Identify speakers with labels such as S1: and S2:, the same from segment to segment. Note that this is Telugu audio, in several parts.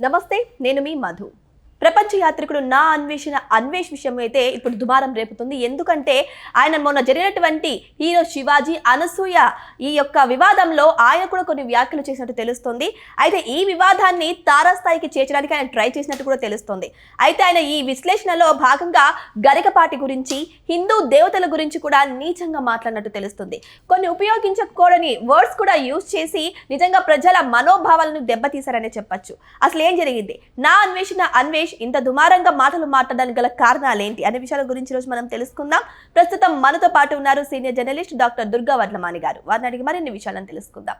S1: నమస్తే నేను మీ మధు. ప్రపంచ యాత్రికుడు నా అన్వేషణ అన్వేష్ విషయం అయితే ఇప్పుడు దుమారం రేపుతుంది. ఎందుకంటే ఆయన మొన్న జరిగినటువంటి హీరో శివాజీ అనసూయ ఈ యొక్క వివాదంలో ఆయన కూడా కొన్ని వ్యాఖ్యలు చేసినట్టు తెలుస్తుంది. అయితే ఈ వివాదాన్ని తారాస్థాయికి చేర్చడానికి ఆయన ట్రై చేసినట్టు కూడా తెలుస్తుంది. అయితే ఆయన ఈ విశ్లేషణలో భాగంగా గరికపాటి గురించి హిందూ దేవతల గురించి కూడా నీచంగా మాట్లాడినట్టు తెలుస్తుంది. కొన్ని ఉపయోగించకూడని వర్డ్స్ కూడా యూజ్ చేసి నిజంగా ప్రజల మనోభావాలను దెబ్బతీశారనే చెప్పచ్చు. అసలు ఏం జరిగింది? నా అన్వేషణ అన్వేష్ ఇంత దుమారంగా మాటలు మాట్లాడడానికి గల కారణాలు ఏంటి అనే విషయాల గురించి రోజు మనం తెలుసుకుందాం. ప్రస్తుతం మనతో పాటు ఉన్నారు senior journalist doctor Durga Vadlamani garu. వారిని అడిగి మరిన్ని విషయాలను తెలుసుకుందాం.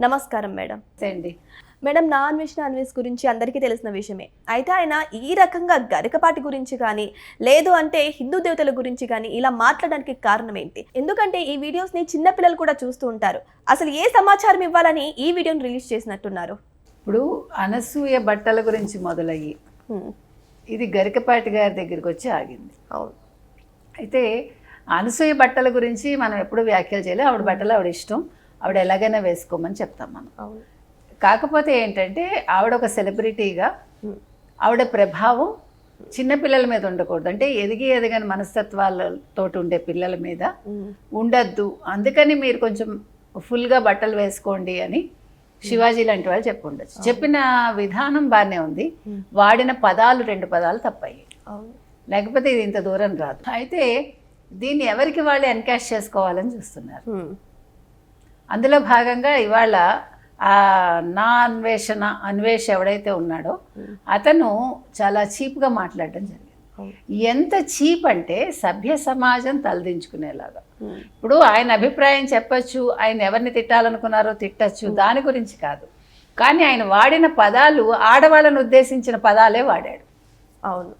S1: నమస్కారం మేడం.
S2: అండి.
S1: మేడం నా అన్వేషణ అన్వేష్ గురించి అందరికీ తెలిసిన విషయమే. అయితే ఆయన ఈ రకంగా గరికపాటి గురించి కానీ లేదు అంటే హిందూ దేవతల గురించి కానీ ఇలా మాట్లాడడానికి కారణం ఏంటి ఎందుకంటే ఈ వీడియోస్ని చిన్నపిల్లలు కూడా చూస్తూ ఉంటారు. అసలు ఏ సమాచారం ఇవ్వాలని ఈ వీడియోని రిలీజ్ చేసినట్టున్నారు?
S2: ఇప్పుడు అనసూయ బట్టల గురించి మొదలయ్యి. ఇది గరికపాటి గారి దగ్గరికి వచ్చి ఆగింది.
S1: అవును.
S2: అయితే అనసూయ బట్టల గురించి మనం ఎప్పుడు వ్యాఖ్యలు చేయలేదు ఆవిడ బట్టలు ఆవిడ ఇష్టం. ఆవిడ ఎలాగైనా వేసుకోమని చెప్తాం మనం. కాకపోతే ఏంటంటే ఆవిడ ఒక సెలబ్రిటీగా. ఆవిడ ప్రభావం చిన్నపిల్లల మీద ఉండకూడదు. అంటే ఎదిగి ఎదగని మనస్తత్వాలతో ఉండే పిల్లల మీద. ఉండద్దు. అందుకని మీరు కొంచెం ఫుల్గా బట్టలు వేసుకోండి అని శివాజీ లాంటి వాళ్ళు చెప్పి ఉండొచ్చు చెప్పిన విధానం బాగానే ఉంది. వాడిన పదాలు రెండు పదాలు తప్పాయి
S1: అవును.
S2: లేకపోతే ఇది ఇంత దూరం రాదు. అయితే దీన్ని ఎవరికి వాళ్ళు ఎన్కాష్ చేసుకోవాలని చూస్తున్నారు. అందులో భాగంగా ఇవాళ ఆ నా అన్వేషణ అన్వేష్ ఎవడైతే ఉన్నాడో. అతను చాలా చీప్గా మాట్లాడడం జరిగింది. ఎంత చీప్ అంటే సభ్య సమాజం తలదించుకునేలాగా. ఇప్పుడు ఆయన అభిప్రాయం చెప్పొచ్చు ఆయన ఎవరిని తిట్టాలనుకున్నారో తిట్టచ్చు దాని గురించి కాదు. కానీ ఆయన వాడిన పదాలు ఆడవాళ్ళను ఉద్దేశించిన పదాలే వాడాడు.
S1: అవును.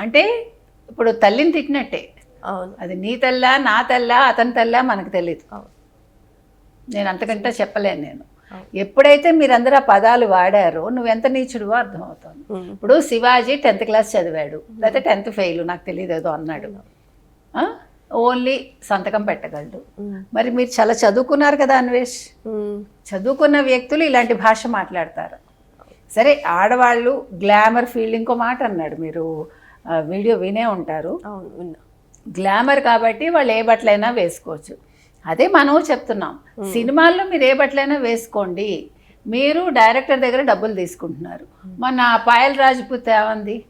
S2: అంటే ఇప్పుడు తల్లిని తిట్టినట్టే.
S1: అవును.
S2: అది నీ తల్లా నా తల్లా అతని తల్లా మనకు తెలియదు
S1: అవును.
S2: నేను అంతకంటే చెప్పలేను నేను. ఎప్పుడైతే మీరందరూ ఆ పదాలు వాడారో నువ్వు ఎంత నీచుడువో అర్థమవుతుంది. ఇప్పుడు శివాజీ టెన్త్ క్లాస్ చదివాడు లేకపోతే టెన్త్ ఫెయిల్ నాకు తెలియదు ఏదో అన్నాడు. ఓన్లీ సంతకం పెట్టగలడు. మరి మీరు చాలా చదువుకున్నారు కదా అన్వేష్. చదువుకున్న వ్యక్తులు ఇలాంటి భాష మాట్లాడతారు. సరే ఆడవాళ్ళు గ్లామర్ ఫీల్డ్ ఇంకో మాట అన్నాడు మీరు. వీడియో వినే ఉంటారు. గ్లామర్ కాబట్టి వాళ్ళు ఏ బట్టలైనా వేసుకోవచ్చు. అదే మనం చెప్తున్నాం. సినిమాల్లో మీరు ఏ బట్టలైనా వేసుకోండి. మీరు డైరెక్టర్ దగ్గర డబ్బులు తీసుకుంటున్నారు. మొన్న పాయల్ రాజ్పుత్ ఏమంది?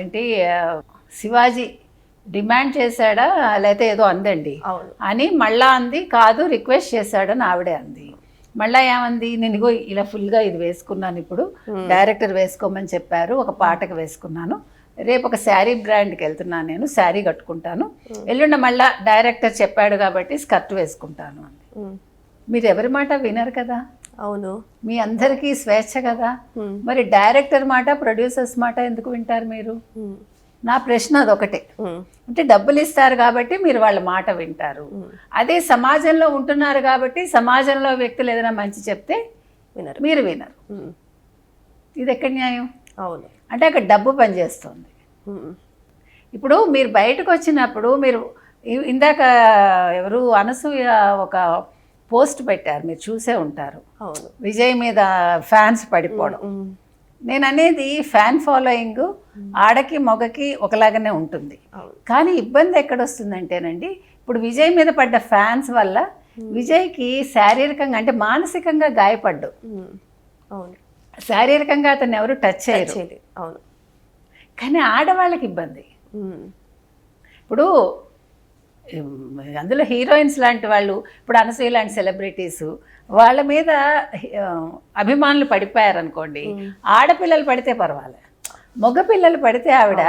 S2: ఏంటి శివాజీ డిమాండ్ చేశాడా? లేకపోతే ఏదో అందండి. అని మళ్ళా అంది కాదు రిక్వెస్ట్ చేశాడని ఆవిడే అంది. మళ్ళా ఏమంది? నేను ఇగో ఇలా ఫుల్గా ఇది వేసుకున్నాను ఇప్పుడు. డైరెక్టర్ వేసుకోమని చెప్పారు ఒక పాటకు వేసుకున్నాను. రేపు ఒక శారీ బ్రాండ్కి వెళ్తున్నాను నేను శారీ కట్టుకుంటాను ఎల్లుండ మళ్ళా డైరెక్టర్ చెప్పాడు కాబట్టి స్కర్ట్ వేసుకుంటాను అంది
S1: హ్మ్.
S2: మీరు ఎవరి మాట వినరు కదా
S1: అవును
S2: మీ అందరికీ స్వేచ్ఛ కదా. మరి డైరెక్టర్ మాట ప్రొడ్యూసర్స్ మాట ఎందుకు వింటారు మీరు. నా ప్రశ్న అదొకటే. అంటే డబ్బులు ఇస్తారు కాబట్టి మీరు వాళ్ళ మాట వింటారు. అదే సమాజంలో ఉంటున్నారు కాబట్టి సమాజంలో వ్యక్తులు ఏదైనా మంచి చెప్తే
S1: వినరు
S2: మీరు వినరు. ఇది ఎక్కడ న్యాయం
S1: అవును.
S2: అంటే అక్కడ డబ్బు పనిచేస్తుంది. ఇప్పుడు మీరు బయటకు వచ్చినప్పుడు మీరు ఇందాక ఎవరు అనసూయ ఒక పోస్ట్ పెట్టారు మీరు చూసే ఉంటారు. విజయ్ మీద ఫ్యాన్స్ పడిపోవడం. నేను అనేది ఫ్యాన్ ఫాలోయింగ్ ఆడకి మగకి ఒకలాగానే ఉంటుంది. కానీ ఇబ్బంది ఎక్కడొస్తుందంటేనండి ఇప్పుడు విజయ్ మీద పడ్డ ఫ్యాన్స్ వల్ల విజయ్కి శారీరకంగా అంటే మానసికంగా గాయపడ్డు.
S1: అవును.
S2: శారీరకంగా అతను ఎవరు టచ్ చేయరు.
S1: చేయాలి. అవును.
S2: కానీ ఆడవాళ్ళకి ఇబ్బంది. ఇప్పుడు అందులో హీరోయిన్స్ లాంటి వాళ్ళు ఇప్పుడు అనసూయ లాంటి సెలబ్రిటీస్ వాళ్ళ మీద అభిమానులు పడిపోయారనుకోండి ఆడపిల్లలు పడితే పర్వాలే. మగ పిల్లలు పడితే ఆవిడ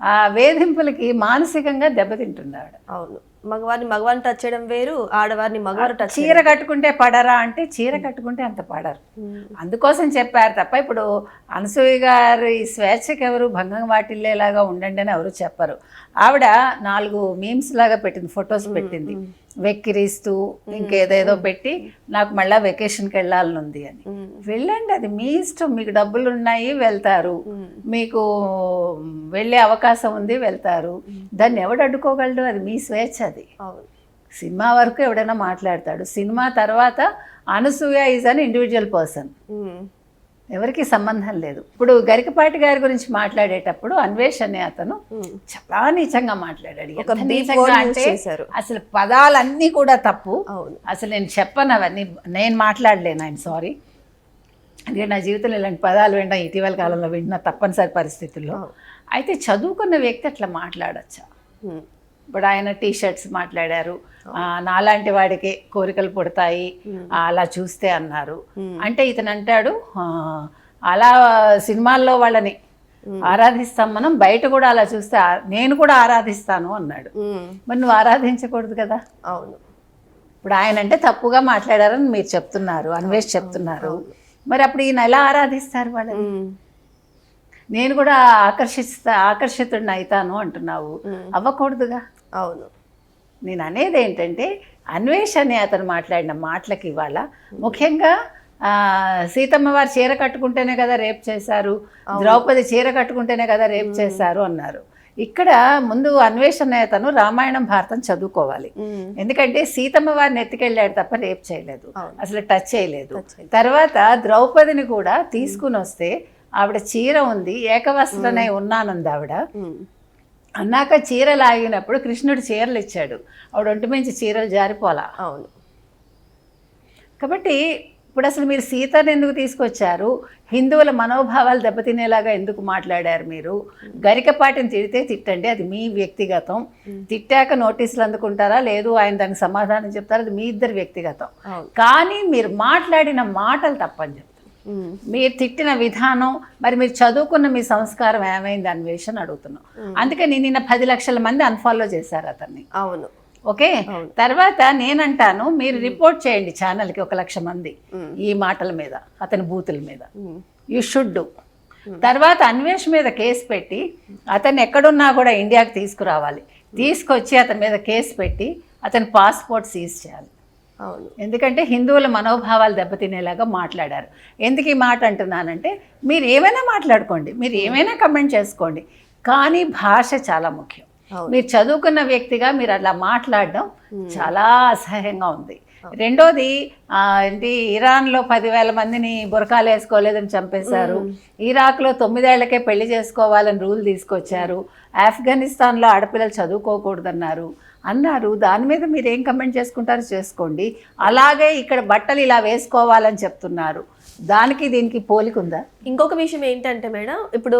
S2: ఆ వేధింపులకి మానసికంగా దెబ్బతింటుంది ఆవిడ
S1: అవును. మగవారిని మగవారిని టచ్ చేయడం వేరు ఆడవారిని మగవారు టచ్
S2: చీర కట్టుకుంటే పడరా అంటే చీర కట్టుకుంటే అంత పడరు. అందుకోసం చెప్పారు తప్ప ఇప్పుడు అనసూయ గారి స్వేచ్ఛకి ఎవరు భంగం వాటిల్లేలాగా ఉండండి అని ఎవరు చెప్పరు. ఆవిడ నాలుగు మీమ్స్ లాగా పెట్టింది ఫొటోస్ పెట్టింది. వెక్కిరిస్తూ ఇంకేదేదో పెట్టి నాకు మళ్ళీ వెకేషన్కి వెళ్ళాలని ఉంది అని వెళ్ళండి అది మీ ఇష్టం. మీకు డబ్బులు ఉన్నాయి వెళ్తారు మీకు వెళ్ళే అవకాశం ఉంది వెళ్తారు. దాన్ని ఎవడు అడ్డుకోగలడు? అది మీ స్వేచ్ఛ అది. సినిమా వరకు ఎవడైనా మాట్లాడతాడు. సినిమా తర్వాత Anasuya is an individual person. ఎవరికి సంబంధం లేదు. ఇప్పుడు గరికపాటి గారి గురించి మాట్లాడేటప్పుడు అన్వేష్ అనే అతను చాలా నీచంగా మాట్లాడాడు. నీచంగా అంటే. అసలు పదాలన్నీ కూడా తప్పు. అసలు నేను చెప్పను అవన్నీ నేను మాట్లాడలేను ఆయన సారీ ఎందుకంటే నా జీవితంలో ఇలాంటి పదాలు వినడం ఇటీవల కాలంలో వింటున్న తప్పనిసరి పరిస్థితుల్లో. అయితే చదువుకున్న వ్యక్తి అట్లా మాట్లాడచ్చా. ఇప్పుడు ఆయన టీ షర్ట్స్ మాట్లాడారు నాలాంటి వాడికి కోరికలు పుడతాయి. ఆ, అలా చూస్తే అన్నారు. అంటే ఇతను అంటాడు అలా సినిమాల్లో వాళ్ళని ఆరాధిస్తాం మనం బయట కూడా అలా చూస్తే నేను కూడా ఆరాధిస్తాను అన్నాడు. మరి నువ్వు ఆరాధించకూడదు కదా?
S1: అవును.
S2: ఇప్పుడు ఆయన అంటే తప్పుగా మాట్లాడారని మీరు చెప్తున్నారు అన్వేష్ చెప్తున్నారు. మరి అప్పుడు ఈయన ఎలా ఆరాధిస్తారు వాళ్ళని. నేను కూడా ఆకర్షిస్తా ఆకర్షితుడిని అవుతాను అంటున్నావు. అవ్వకూడదుగా?
S1: అవును.
S2: నేను అనేది ఏంటంటే అన్వేష్ అనే అతను మాట్లాడిన మాటలకి ఇవాళ. ముఖ్యంగా ఆ, సీతమ్మ వారు చీర కట్టుకుంటేనే కదా రేప్ చేశారు. ద్రౌపది చీర కట్టుకుంటేనే కదా రేప్ చేశారు అన్నారు. ఇక్కడ ముందు అన్వేష్ అనే అతను రామాయణం భారతం చదువుకోవాలి. ఎందుకంటే సీతమ్మ వారిని ఎత్తుకెళ్ళాడు తప్ప రేప్ చేయలేదు. అసలు టచ్ చేయలేదు. తర్వాత ద్రౌపదిని కూడా తీసుకుని వస్తే ఆవిడ చీర ఉంది ఏకవస్త్రనై ఉన్నానంది ఆవిడ. అన్నాక చీర లాగినప్పుడు కృష్ణుడు చీరలు ఇచ్చాడు. ఆవిడ ఒంటి మించి చీరలు జారిపోలా
S1: అవును.
S2: కాబట్టి ఇప్పుడు అసలు మీరు సీతను ఎందుకు తీసుకొచ్చారు? హిందువుల మనోభావాలు దెబ్బతినేలాగా ఎందుకు మాట్లాడారు మీరు? గరికపాటిని తిడితే తిట్టండి అది మీ వ్యక్తిగతం. తిట్టాక నోటీసులు అందుకుంటారా? లేదు ఆయన దానికి సమాధానం చెప్తారా అది మీ ఇద్దరు వ్యక్తిగతం. కానీ మీరు మాట్లాడిన మాటలు తప్పని చెప్తారు. మీరు తిట్టిన విధానం మరి మీరు చదువుకున్న మీ సంస్కారం ఏమైంది అన్వేషణ అడుగుతున్నాం. అందుకని నిన్న పది లక్షల మంది అన్ఫాలో చేశారు అతన్ని.
S1: అవును.
S2: ఓకే. తర్వాత నేనంటాను మీరు రిపోర్ట్ చేయండి ఛానల్కి ఒక లక్ష మంది. ఈ మాటల మీద అతని బూతుల మీద. యు షుడ్ డూ తర్వాత అన్వేష్ మీద కేసు పెట్టి అతను ఎక్కడున్నా కూడా ఇండియాకి తీసుకురావాలి. తీసుకొచ్చి అతని మీద కేసు పెట్టి అతని పాస్పోర్ట్ సీజ్ చేయాలి.
S1: అవును.
S2: ఎందుకంటే హిందువుల మనోభావాలు దెబ్బతినేలాగా మాట్లాడారు. ఎందుకు ఈ మాట అంటున్నానంటే మీరు ఏమైనా మాట్లాడుకోండి మీరు ఏమైనా కమెంట్ చేసుకోండి కానీ భాష చాలా ముఖ్యం. మీరు చదువుకున్న వ్యక్తిగా మీరు అట్లా మాట్లాడడం చాలా అసహ్యంగా ఉంది. రెండోది ఏంటి ఇరాన్లో పదివేల మందిని బురకాలు వేసుకోలేదని చంపేశారు. ఇరాక్లో తొమ్మిదేళ్ళకే పెళ్ళి చేసుకోవాలని రూల్ తీసుకొచ్చారు. ఆఫ్ఘనిస్తాన్లో ఆడపిల్లలు చదువుకోకూడదన్నారు. అన్నారు. దాని మీద మీరు ఏం కమెంట్ చేసుకుంటారో చేసుకోండి. అలాగే ఇక్కడ బట్టలు ఇలా వేసుకోవాలని చెప్తున్నారు. దానికి దీనికి పోలిక ఉందా?
S1: ఇంకొక విషయం ఏంటంటే మేడం ఇప్పుడు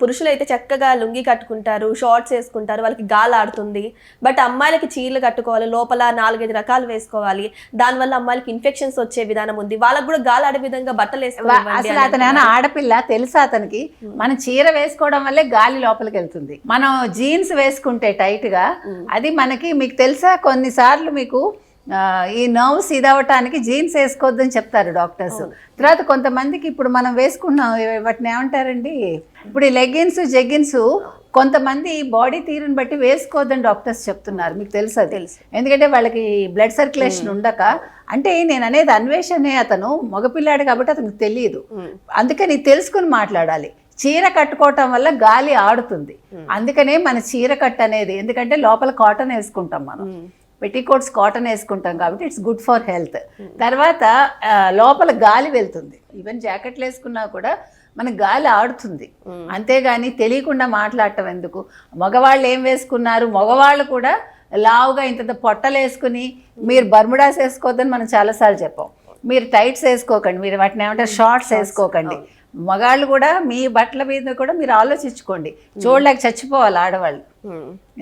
S1: పురుషులు అయితే చక్కగా లుంగి కట్టుకుంటారు షార్ట్స్ వేసుకుంటారు వాళ్ళకి గాలి ఆడుతుంది బట్ అమ్మాయిలకి చీరలు కట్టుకోవాలి లోపల నాలుగైదు రకాలు వేసుకోవాలి దానివల్ల అమ్మాయిలకి ఇన్ఫెక్షన్స్ వచ్చే విధానం ఉంది వాళ్ళకి కూడా గాలి ఆడే విధంగా బట్టలు వేసుకోవాలి
S2: అసలు అతను ఏమైనా ఆడపిల్ల తెలుసా అతనికి? మనం చీర వేసుకోవడం వల్లే గాలి లోపలికి వెళ్తుంది. మనం జీన్స్ వేసుకుంటే టైట్గా అది మనకి మీకు తెలుసా? కొన్నిసార్లు మీకు ఈ నర్వ్స్ ఇదవటానికి జీన్స్ వేసుకోవద్దని చెప్తారు డాక్టర్స్. తర్వాత కొంతమందికి ఇప్పుడు మనం వేసుకున్నాం వాటిని ఏమంటారండి? ఇప్పుడు ఈ లెగ్గిన్స్ జెగ్గిన్స్ కొంతమంది బాడీ తీరుని బట్టి వేసుకోవద్దని డాక్టర్స్ చెప్తున్నారు. మీకు తెలుసు
S1: తెలుసు.
S2: ఎందుకంటే వాళ్ళకి బ్లడ్ సర్క్యులేషన్ ఉండక అంటే నేను అనేది అన్వేషణే అతను మగపిల్లాడు కాబట్టి అతనికి తెలియదు. అందుకని తెలుసుకుని మాట్లాడాలి. చీర కట్టుకోవటం వల్ల గాలి ఆడుతుంది. అందుకనే మన చీర కట్ అనేది ఎందుకంటే లోపల కాటన్ వేసుకుంటాం మనం. పెట్టికోట్స్ కాటన్ వేసుకుంటాం కాబట్టి ఇట్స్ గుడ్ ఫర్ హెల్త్. తర్వాత లోపల గాలి వెళ్తుంది. ఈవెన్ జాకెట్లు వేసుకున్నా కూడా మన గాలి ఆడుతుంది. అంతేగాని తెలియకుండా మాట్లాడటం ఎందుకు? మగవాళ్ళు ఏం వేసుకున్నారు? మగవాళ్ళు కూడా లావుగా ఇంత పొట్టలు వేసుకుని మీరు బర్ముడాస్ వేసుకోవద్దని మనం చాలాసార్లు చెప్పాం. మీరు టైట్స్ వేసుకోకండి. మీరు వాటిని ఏమంటారు? షార్ట్స్ వేసుకోకండి. మగాళ్ళు కూడా మీ బట్టల మీద కూడా మీరు ఆలోచించుకోండి. చూడలేక చచ్చిపోవాలి ఆడవాళ్ళు.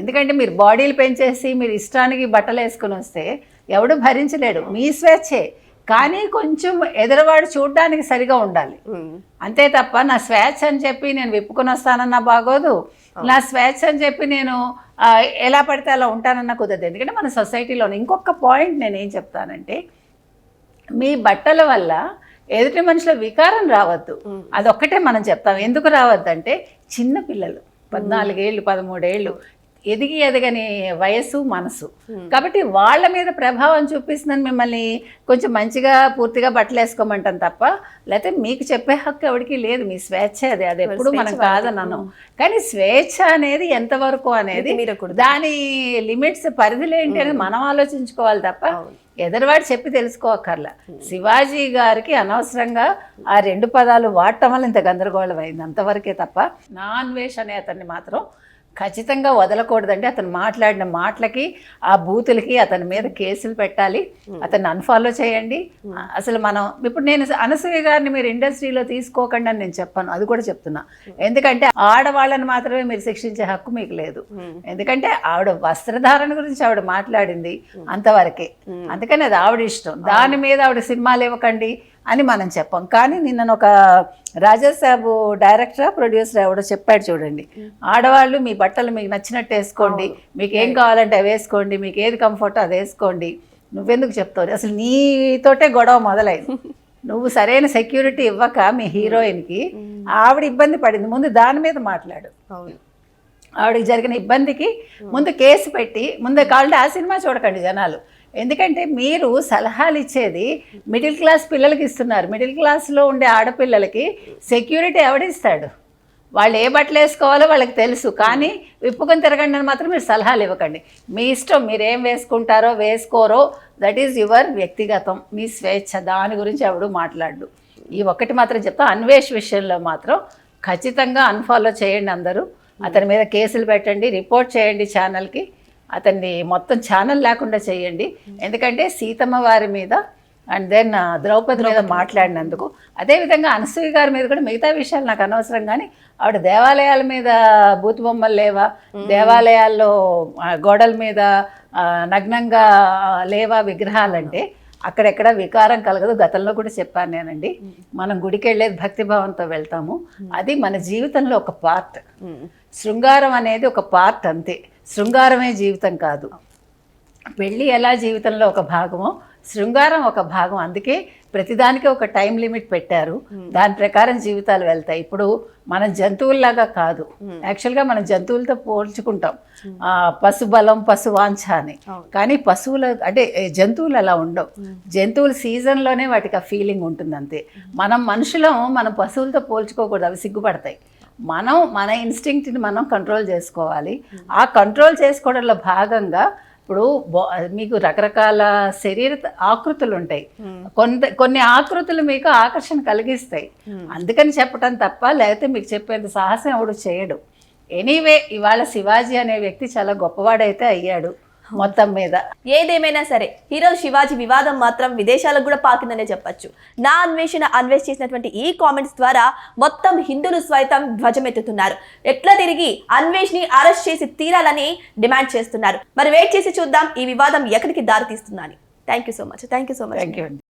S2: ఎందుకంటే మీరు బాడీలు పెంచేసి మీరు ఇష్టానికి బట్టలు వేసుకుని వస్తే ఎవడు భరించలేడు. మీ స్వేచ్ఛే. కానీ కొంచెం ఎదురువాడు చూడడానికి సరిగా ఉండాలి. అంతే తప్ప నా స్వేచ్ఛ అని చెప్పి నేను విప్పుకొని వస్తానన్నా బాగోదు. నా స్వేచ్ఛ అని చెప్పి నేను ఎలా పడితే అలా ఉంటానన్నా కుదరదు. ఎందుకంటే మన సొసైటీలో ఇంకొక పాయింట్ నేను ఏం చెప్తానంటే మీ బట్టల వల్ల ఎదుటి మనుషుల వికారం రావద్దు. అదొక్కటే మనం చెప్తాం. ఎందుకు రావద్దంటే చిన్న పిల్లలు పద్నాలుగేళ్ళు పదమూడేళ్ళు ఎదిగి ఎదగని వయస్సు మనసు కాబట్టి వాళ్ళ మీద ప్రభావం చూపిస్తుందని మిమ్మల్ని కొంచెం మంచిగా పూర్తిగా బట్టలు వేసుకోమంటాం తప్ప లేకపోతే మీకు చెప్పే హక్కు ఎవరికి లేదు. మీ స్వేచ్ఛ అది. అది ఎప్పుడు మనం కాదన్నాను కానీ స్వేచ్ఛ అనేది ఎంతవరకు అనేది. దాని లిమిట్స్ పరిధులు ఏంటి అనేది మనం ఆలోచించుకోవాలి తప్ప ఎదరివాడు చెప్పి తెలుసుకోకర్లా. శివాజీ గారికి అనవసరంగా ఆ రెండు పదాలు వాడటం వల్ల ఇంత గందరగోళం అయింది అంతవరకే తప్ప నా అన్వేష్ అనే అతన్ని మాత్రం ఖచ్చితంగా వదలకూడదండి. అతను మాట్లాడిన మాటలకి ఆ బూతులకి అతని మీద కేసులు పెట్టాలి. అతన్ని అన్ఫాలో చేయండి. అసలు మనం ఇప్పుడు నేను అనసూయ గారిని మీరు ఇండస్ట్రీలో తీసుకోకండి అని నేను చెప్పాను. అది కూడా చెప్తున్నా. ఎందుకంటే ఆడవాళ్ళని మాత్రమే మీరు శిక్షించే హక్కు మీకు లేదు. ఎందుకంటే ఆవిడ వస్త్రధారణ గురించి ఆవిడ మాట్లాడింది అంతవరకే. అందుకని అది ఆవిడ ఇష్టం. దాని మీద ఆవిడ సినిమాలు ఇవ్వకండి. అని మనం చెప్పాం. కానీ నిన్న ఒక రాజాసాబు డైరెక్టర్ ప్రొడ్యూసర్ ఎవడో చెప్పాడు చూడండి. ఆడవాళ్ళు మీ బట్టలు మీకు నచ్చినట్టు వేసుకోండి. మీకు ఏం కావాలంటే అవి వేసుకోండి. మీకు ఏది కంఫర్ట్ అది వేసుకోండి. నువ్వెందుకు చెప్తావు? అసలు నీతోటే గొడవ మొదలైంది. నువ్వు సరైన సెక్యూరిటీ ఇవ్వక మీ హీరోయిన్కి ఆవిడ ఇబ్బంది పడింది. ముందు దాని మీద మాట్లాడు. ఆవిడకి జరిగిన ఇబ్బందికి ముందు కేసు పెట్టి ముందు కావాలంటే ఆ సినిమా చూడకండి జనాలు. ఎందుకంటే మీరు సలహాలు ఇచ్చేది మిడిల్ క్లాస్ పిల్లలకి ఇస్తున్నారు. మిడిల్ క్లాస్లో ఉండే ఆడపిల్లలకి సెక్యూరిటీ ఎవడిస్తాడు? వాళ్ళు ఏ బట్టలు వేసుకోవాలో వాళ్ళకి తెలుసు. కానీ విప్పుకొని తిరగండి అని మాత్రం మీరు సలహాలు ఇవ్వకండి. మీ ఇష్టం మీరు ఏం వేసుకుంటారో వేసుకోరో దట్ ఈజ్ యువర్ వ్యక్తిగతం మీ స్వేచ్ఛ దాని గురించి ఎవడు మాట్లాడు ఈ ఒక్కటి మాత్రం చెప్తా అన్వేష్ విషయంలో మాత్రం ఖచ్చితంగా అన్ఫాలో చేయండి అందరూ. అతని మీద కేసులు పెట్టండి రిపోర్ట్ చేయండి ఛానల్కి అతన్ని మొత్తం ఛానల్ లేకుండా చేయండి. ఎందుకంటే సీతమ్మ వారి మీద అండ్ దెన్ ద్రౌపది మీద మాట్లాడినందుకు. అదేవిధంగా అనసూయ గారి మీద కూడా మిగతా విషయాలు నాకు అనవసరం కానీ ఆవిడ దేవాలయాల మీద బూతు బొమ్మలు లేవా? దేవాలయాల్లో గోడల మీద నగ్నంగా లేవా విగ్రహాలంటే అక్కడెక్కడ వికారం కలగదు. గతంలో కూడా చెప్పాను నేనండి. మనం గుడికి వెళ్ళేది భక్తిభావంతో వెళ్తాము. అది మన జీవితంలో ఒక పార్ట్. శృంగారం అనేది ఒక పార్ట్ అంతే. శృంగారమే జీవితం కాదు. పెళ్ళి ఎలా జీవితంలో ఒక భాగమో శృంగారం ఒక భాగం. అందుకే ప్రతిదానికి ఒక టైం లిమిట్ పెట్టారు. దాని ప్రకారం జీవితాలు వెళ్తాయి. ఇప్పుడు మనం జంతువుల్లాగా కాదు. యాక్చువల్గా మనం జంతువులతో పోల్చుకుంటాం. ఆ, పశు బలం పశు వాంఛ అని కానీ పశువుల అంటే జంతువులు అలా ఉండవు. జంతువుల సీజన్లోనే వాటికి ఆ ఫీలింగ్ ఉంటుంది అంతే మనం మనుషులం మనం పశువులతో పోల్చుకోకూడదు. అవి సిగ్గుపడతాయి. మనం మన ఇన్స్టింక్ట్ని మనం కంట్రోల్ చేసుకోవాలి. ఆ కంట్రోల్ చేసుకోవడంలో భాగంగా ఇప్పుడు మీకు రకరకాల శరీర ఆకృతులు ఉంటాయి. కొంత కొన్ని ఆకృతులు మీకు ఆకర్షణ కలిగిస్తాయి. అందుకని చెప్పటం తప్ప లేకపోతే మీకు చెప్పేంత సాహసం ఎవడు చేయడు. ఎనీవే ఇవాళ శివాజీ అనే వ్యక్తి చాలా గొప్పవాడైతే అయ్యాడు. మొత్తం మీద.
S1: ఏదేమైనా సరే హీరో శివాజీ వివాదం మాత్రం విదేశాలకు కూడా పాకిందనే చెప్పొచ్చు. నా అన్వేషణ అన్వేష్ చేసినటువంటి ఈ కామెంట్స్ ద్వారా మొత్తం హిందువులు సైతం ధ్వజమెత్తుతున్నారు. ఎట్లా తిరిగి అన్వేష్ని అరెస్ట్ చేసి తీరాలని డిమాండ్ చేస్తున్నారు. మరి వెయిట్ చేసి చూద్దాం ఈ వివాదం ఎక్కడికి దారి తీస్తుందని thank you so much thank you so much
S2: thank you